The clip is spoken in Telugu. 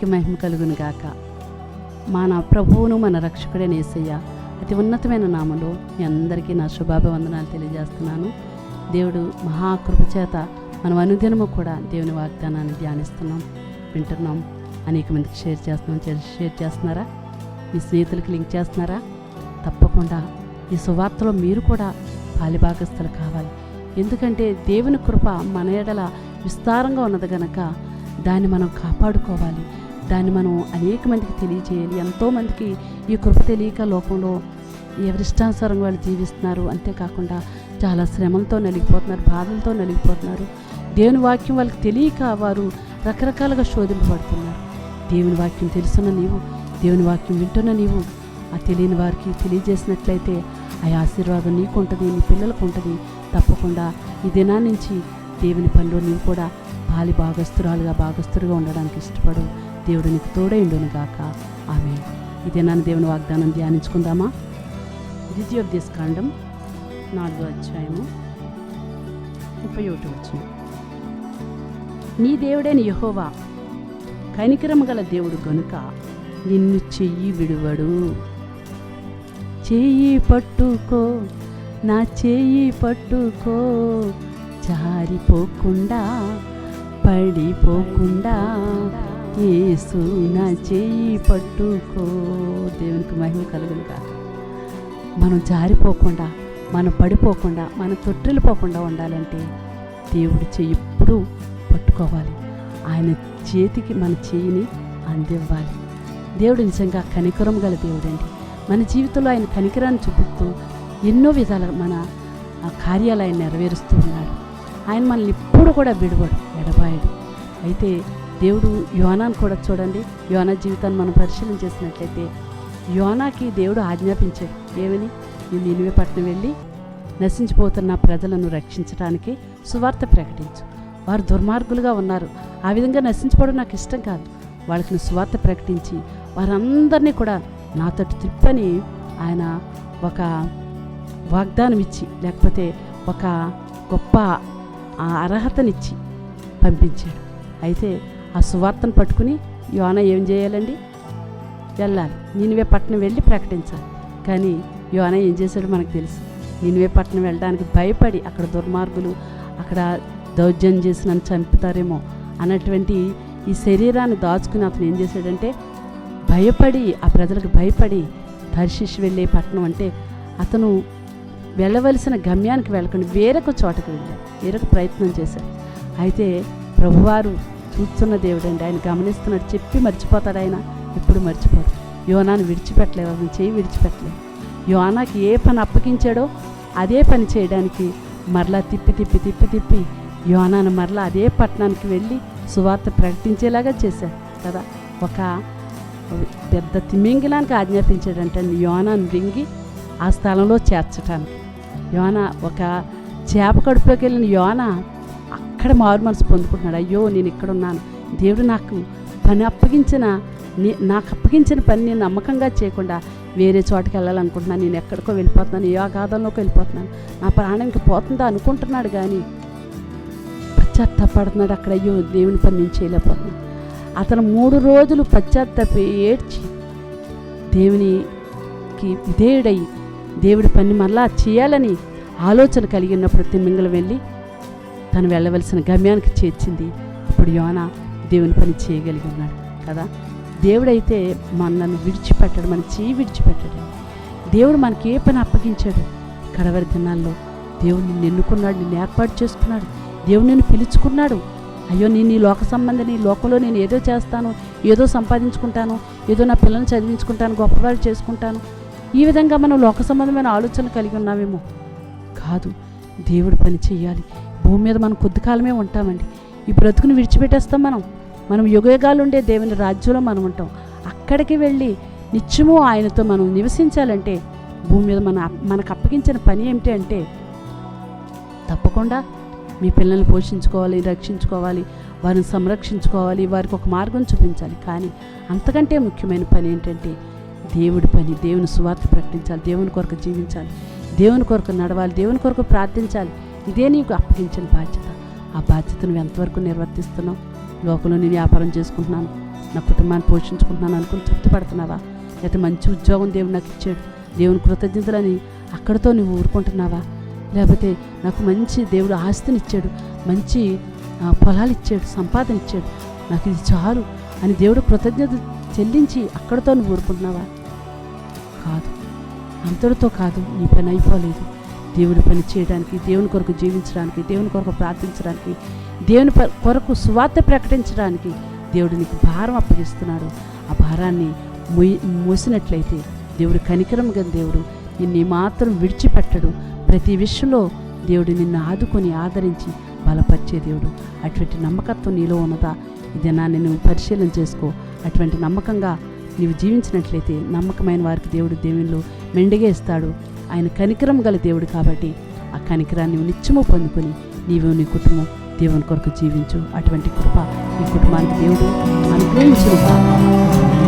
దేవునికి మహిమ కలుగును గాక. మన ప్రభువును మన రక్షకుడైన యేసయ్య అతి ఉన్నతమైన నామలో మీ అందరికీ నా శుభాభివందనాలు తెలియజేస్తున్నాను. దేవుడు మహాకృపచేత మనం అనుదినము కూడా దేవుని వాగ్దానాన్ని ధ్యానిస్తున్నాం వింటున్నాం. అనేక మందికి షేర్ చేస్తున్నాం షేర్ చేస్తున్నారా? మీ స్నేహితులకి లింక్ చేస్తున్నారా? తప్పకుండా ఈ సువార్తలో మీరు కూడా పాలిభాగస్థులు కావాలి. ఎందుకంటే దేవుని కృప మన ఎడల విస్తారంగా ఉన్నది గనక దాన్ని మనం కాపాడుకోవాలి. దాన్ని మనం అనేక మందికి తెలియజేయాలి. ఎంతోమందికి ఈ కృప తెలియక లోకంలో ఎవరిష్టానుసారం వాళ్ళు జీవిస్తున్నారు. అంతేకాకుండా చాలా శ్రమలతో నలిగిపోతున్నారు బాధలతో నలిగిపోతున్నారు. దేవుని వాక్యం వాళ్ళకి తెలియక వారు రకరకాలుగా శోధింపబడుతున్నారు. దేవుని వాక్యం తెలుసున్న నీవు దేవుని వాక్యం వింటున్న నీవు ఆ తెలియని వారికి తెలియజేసినట్లయితే ఆ ఆశీర్వాదం నీకు ఉంటుంది నీ పిల్లలకు ఉంటుంది. తప్పకుండా ఈ దినా నుంచి దేవుని పనిలో నీవు కూడా బాలి భాగస్తురాలుగా భాగస్తులుగా ఉండడానికి ఇష్టపడు. దేవుడు నీకు తోడైండును గాక. ఆమె ఇదే నన్ను దేవుని వాగ్దానం ధ్యానించుకుందామా? ద్వితీయోపదేశకాండం నాలుగో అధ్యాయము ముప్పై ఒకటి వచ్చిన నీ దేవుడైన యహోవా కనికరము గల దేవుడు కనుక నిన్ను చెయ్యి విడువడు. చెయ్యి పట్టుకో నా చెయ్యి పట్టుకో. జారిపోకుండా పడిపోకుండా ఏసు నా చేయి పట్టుకో. దేవునికి మహిమ కలుగును కాక మనం జారిపోకుండా మనం పడిపోకుండా మనం తొట్టిల్లిపోకుండా ఉండాలంటే దేవుడి చెయ్యి ఎప్పుడూ పట్టుకోవాలి. ఆయన చేతికి మన చేయిని అందివ్వాలి. దేవుడు నిజంగా కనికరం గల దేవుడండి. మన జీవితంలో ఆయన కనికరాన్ని చూపుతూ ఎన్నో విధాల మన కార్యాలు ఆయన నెరవేరుస్తూ ఉన్నాడు. ఆయన మనల్ని ఇప్పుడు కూడా విడవడు ఎడబాయడు. అయితే దేవుడు యోనాను కూడా చూడండి. యోనా జీవితాన్ని మనం పరిశీలన చేసినట్లయితే యోనాకి దేవుడు ఆజ్ఞాపించాడు. ఏమని? నేను నినివే పట్టణం వెళ్ళి నశించిపోతున్న ప్రజలను రక్షించడానికి సువార్త ప్రకటించు. వారు దుర్మార్గులుగా ఉన్నారు. ఆ విధంగా నశించుకోవడం నాకు ఇష్టం కాదు. వాళ్ళకి నువ్వు సువార్త ప్రకటించి వారందరినీ కూడా నాతోటి తిప్పని ఆయన ఒక వాగ్దానం ఇచ్చి లేకపోతే ఒక గొప్ప ఆ అర్హతనిచ్చి పంపించాడు. అయితే ఆ సువార్తను పట్టుకుని యోన ఏం చేయాలండి? వెళ్ళాలి. నినివే పట్టణం వెళ్ళి ప్రకటించాలి. కానీ యోన ఏం చేశాడో మనకు తెలుసు. నినివే పట్టణం వెళ్ళడానికి భయపడి అక్కడ దుర్మార్గులు అక్కడ దౌర్జన్యం చేసి నన్ను చంపుతారేమో అన్నటువంటి ఈ శరీరాన్ని దాచుకుని అతను ఏం చేశాడంటే భయపడి ఆ ప్రజలకు భయపడి దర్శిష్ వెళ్ళే పట్టణం అంటే అతను వెళ్ళవలసిన గమ్యానికి వెళ్ళకుండా వేరొక చోటకు వెళ్ళాడు. వేరొక ప్రయత్నం చేశాడు. అయితే ప్రభువారు చూస్తున్న దేవుడండి. ఆయన గమనిస్తున్నాడు. చెప్పి మర్చిపోతాడు ఆయన. ఎప్పుడు మర్చిపోతాడు. యోనాను విడిచిపెట్టలేదు అతను చేయి విడిచిపెట్టలేదు. యోనాకి ఏ పని అప్పగించాడో అదే పని చేయడానికి మరలా తిప్పి తిప్పి తిప్పి తిప్పి యోనాను మరలా అదే పట్టణానికి వెళ్ళి సువార్త ప్రకటించేలాగా చేశాడు కదా. ఒక పెద్ద తిమింగిలానికి ఆజ్ఞాపించాడంటే యోనాను రింగి ఆ స్థలంలో చేర్చటానికి. యోన ఒక చేప కడుపులోకి వెళ్ళిన యోన అక్కడ మారు మనసు పొందుకుంటున్నాడు. అయ్యో నేను ఇక్కడ ఉన్నాను దేవుడు నాకు పని అప్పగించిన నీ నాకు అప్పగించిన పని నేను నమ్మకంగా చేయకుండా వేరే చోటకి వెళ్ళాలనుకుంటున్నాను నేను ఎక్కడికో వెళ్ళిపోతున్నాను. ఏ అగాధంలోకి వెళ్ళిపోతున్నాను. నా ప్రాణానికి పోతుందా అనుకుంటున్నాడు కానీ పశ్చాత్తాపడుతున్నాడు అక్కడ. అయ్యో దేవుని పని నేను చేయలేకపోతున్నాను. అతను మూడు రోజులు పశ్చాత్తాపి ఏడ్చి దేవునికి విధేయుడై దేవుడి పని మళ్ళా చేయాలని ఆలోచన కలిగినప్పుడు తిమ్మింగలు వెళ్ళి తను వెళ్ళవలసిన గమ్యానికి చేర్చింది. అప్పుడు యోన దేవుని పని చేయగలిగి ఉన్నాడు కదా? దేవుడైతే మనల్ని విడిచిపెట్టడు మన చేయి విడిచిపెట్టడు. దేవుడు మనకి ఏ పని అప్పగించాడు? కడవరి దినాల్లో దేవుడు నిన్ను ఎన్నుకున్నాడు నిన్ను ఏర్పాటు చేసుకున్నాడు దేవుడు నిన్ను పిలుచుకున్నాడు. అయ్యో నేను ఈ లోక సంబంధిని లోకంలో నేను ఏదో చేస్తాను ఏదో సంపాదించుకుంటాను ఏదో నా పిల్లల్ని చదివించుకుంటాను గొప్పవాళ్ళు చేసుకుంటాను. ఈ విధంగా మనం లోక సంబంధమైన ఆలోచన కలిగి ఉన్నామేమో? కాదు దేవుడు పని చేయాలి భూమి మీద మనం కొద్ది కాలమే ఉంటామండి. ఈ బ్రతుకుని విడిచిపెట్టేస్తాం మనం. మనం యుగయుగాలు ఉండే దేవుని రాజ్యంలో మనం ఉంటాం. అక్కడికి వెళ్ళి నిత్యము ఆయనతో మనం నివసించాలంటే భూమి మీద మన మనకు అప్పగించిన పని ఏమిటి అంటే తప్పకుండా మీ పిల్లల్ని పోషించుకోవాలి రక్షించుకోవాలి వారిని సంరక్షించుకోవాలి వారికి ఒక మార్గం చూపించాలి. కానీ అంతకంటే ముఖ్యమైన పని ఏంటంటే దేవుడి పని దేవుని సువార్త ప్రకటించాలి దేవుని కొరకు జీవించాలి దేవుని కొరకు నడవాలి దేవుని కొరకు ప్రార్థించాలి. ఇదే నీకు అప్పగించిన బాధ్యత. ఆ బాధ్యతను ఎంతవరకు నిర్వర్తిస్తున్నావు? లోకంలో నేను వ్యాపారం చేసుకుంటున్నాను. నా కుటుంబాన్ని పోషించుకుంటున్నాను అనుకుని తృప్తి పడుతున్నావా? లేకపోతే మంచి ఉద్యోగం దేవుడు నాకు ఇచ్చాడు. దేవుని కృతజ్ఞతలని అక్కడితో నువ్వు ఊరుకుంటున్నావా? లేకపోతే నాకు మంచి దేవుడు ఆస్తిని ఇచ్చాడు. మంచి పొలాలు ఇచ్చాడు. సంపాదన ఇచ్చాడు. నాకు ఇది చాలు అని దేవుడు కృతజ్ఞత చెల్లించి అక్కడితో నువ్వు ఊరుకుంటున్నావా? కాదు. అంతటితో కాదు. నీ పని అయిపోలేదు. దేవుని పని చేయడానికి దేవుని కొరకు జీవించడానికి దేవుని కొరకు ప్రార్థించడానికి దేవుని ప- కొరకు సువార్త ప్రకటించడానికి దేవుడు నీకు భారం అప్పగిస్తున్నాడు. ఆ భారాన్ని మొయ్ మోసినట్లయితే దేవుడు కనికరం గల దేవుడు నిన్ను మాత్రం విడిచిపెట్టడు. ప్రతి విషయంలో దేవుడు నిన్ను ఆదుకొని ఆదరించి బలపరిచే దేవుడు. అటువంటి నమ్మకత్వం నీలో ఉన్నదా? దినాన్ని నువ్వు నేను పరిశీలన చేసుకో. అటువంటి నమ్మకంగా నీవు జీవించినట్లయితే నమ్మకమైన వారికి దేవుడు దేవునిలో మెండుగా ఇస్తాడు. ఆయన కనికరం గల దేవుడు కాబట్టి ఆ కనికరాన్ని నిత్యము పొందుకొని నీవు నీ కుటుంబం దేవుని కొరకు జీవించు. అటువంటి కృప ఈ కుటుంబానికి దేవుడు అనుగ్రహించును